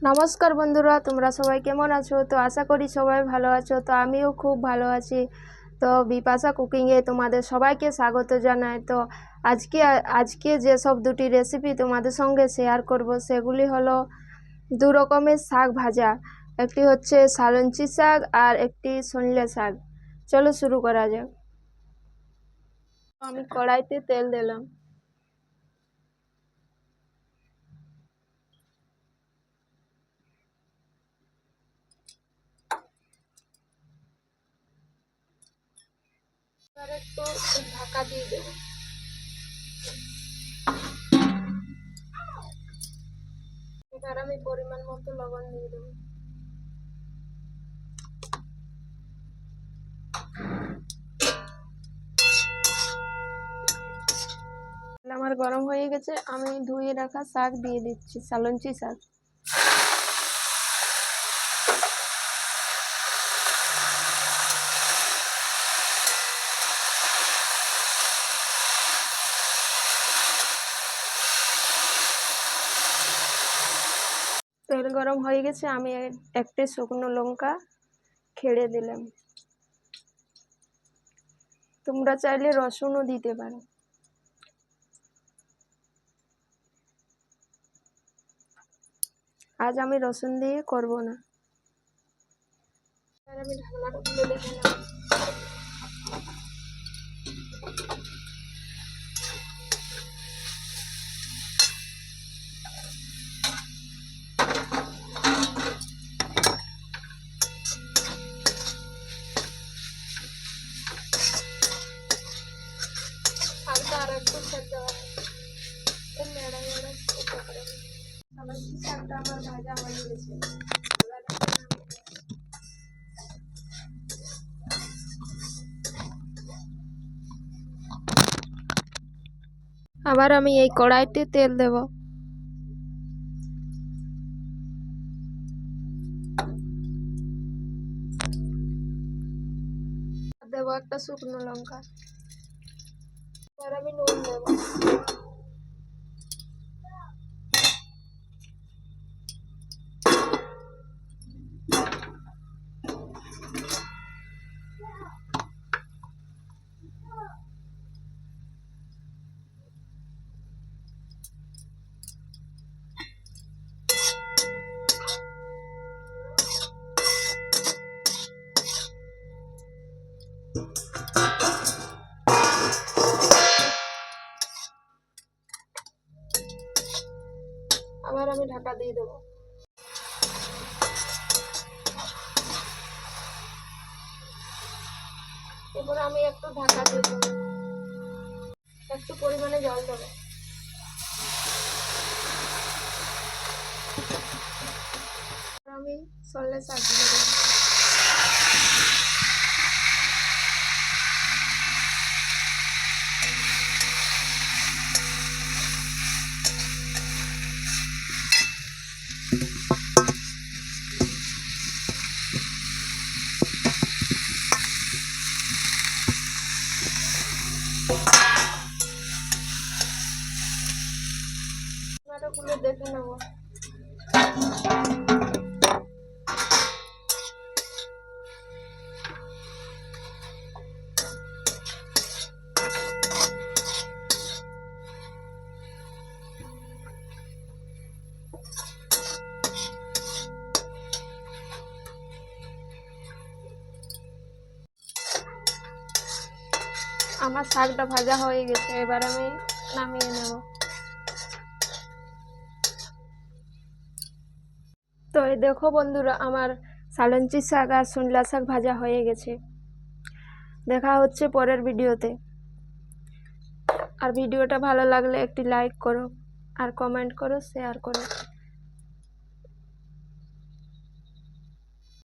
নমস্কার বন্ধুরা, তোমরা সবাই কেমন আছো? তো আশা করি সবাই ভালো আছো। তো আমিও খুব ভালো আছি। তো বিপাশা কুকিংয়ে তোমাদের সবাইকে স্বাগত জানাই। তো আজকে আজকে যেসব দুটি রেসিপি তোমাদের সঙ্গে শেয়ার করব, সেগুলি হলো দু রকমের শাক ভাজা। একটি হচ্ছে সালঞ্চি শাক আর একটি সনলে শাক। চলো শুরু করা যাক। আমি কড়াইতে তেল দিলাম। একটু ঢাকা দিয়ে দেবো এবার আমি পরিমাণ মতো লবণ দিয়ে দেবো আমার গরম হয়ে গেছে, আমি ধুয়ে রাখা শাক দিয়ে দিচ্ছি সালঞ্চি শাক। তেল গরম হয়ে গেছে, আমি একটি শুকনো লঙ্কা খেড়ে দিলাম। তোমরা চাইলে রসুনও দিতে পারো। আজ আমি রসুন দিয়ে করব না। আমি আবার আমি এই কড়াইতে তেল দেব। দেব একটা শুকনো লঙ্কা। এবার আমি নুন দেব আবার আমি ঢাকা দিয়ে দেবো। এরপর আমি একটু ঢাকা দেবো। একটু পরিমাণে জল দেবো। আমি সল্লে সাজিয়ে দিয়ে দেখে নেব। আমার শাকটা ভাজা হয়ে গেছে এবার আমি নামিয়ে নেব। তো এই দেখো বন্ধুরা, আমার সালঞ্চি শাক আর সুনলা শাক ভাজা হয়ে গেছে। দেখা হচ্ছে পরের ভিডিওতে। আর ভিডিওটা ভালো লাগলে একটি লাইক করো, আর কমেন্ট করো শেয়ার করো।